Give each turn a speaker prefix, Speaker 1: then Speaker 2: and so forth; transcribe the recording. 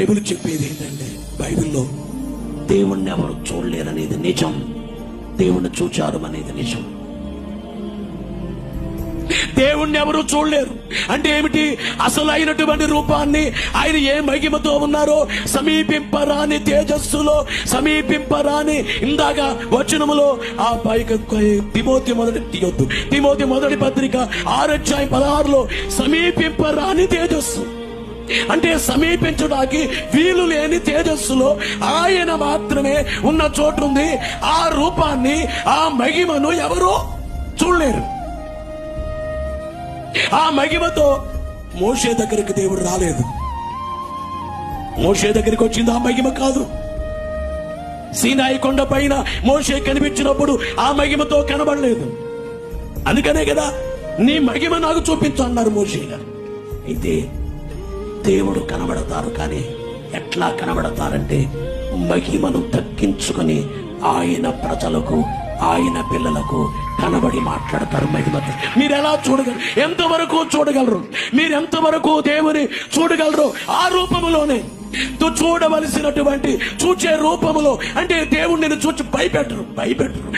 Speaker 1: Bible చెప్పేది ఏంటంటే బైబిల్లో దేవుణ్ణి ఎవరు చూడలేరనేది నిజం. దేవుణ్ణి చూచారు అనేది నిజం. దేవుణ్ణి ఎవరు చూడలేరు. అంటే ఏమిటి? అసలు అయినటువంటి రూపాన్ని ఆయన ఏ మహిమతో ఉన్నారో సమీపింపరాని తేజస్సులో సమీపింపరాని ఇందాక వచనములో ఆ పైక తిమోతి మొదటి తీయొద్దు. తిమోతి మొదటి పత్రిక ఆరధ్యాయం పదహారులో సమీపింపరాని తేజస్సు. అంటే సమీపించడానికి వీలు లేని తేజస్సులో ఆయన మాత్రమే ఉన్న చోటు ఉంది ఆ రూపాన్ని ఆ మహిమను ఎవరు చూడలేరు. ఆ మహిమతో మోషే దగ్గరికి దేవుడు రాలేదు. మోషే దగ్గరికి వచ్చింది ఆ మహిమ కాదు. సీనాయి కొండ పైన మోషే కనిపించినప్పుడు ఆ మహిమతో కనబడలేదు. అందుకనే కదా నీ మహిమ నాకు చూపించు అన్నారు మోషే గారు. అయితే దేవుడు కనబడతారు కానీ ఎట్లా కనబడతారంటే మహిమను తగ్గించుకొని ఆయన ప్రజలకు ఆయన పిల్లలకు కనబడి మాట్లాడతారు మహిమతో. మీరు ఎలా చూడగలరు? ఎంతవరకు చూడగలరు? మీరు ఎంతవరకు దేవుని చూడగలరు? ఆ రూపములోనే. దు- చూడవలసినటువంటి చూచే రూపములో. అంటే దేవుడిని చూచి భయపెట్టరు భయపెట్టరు.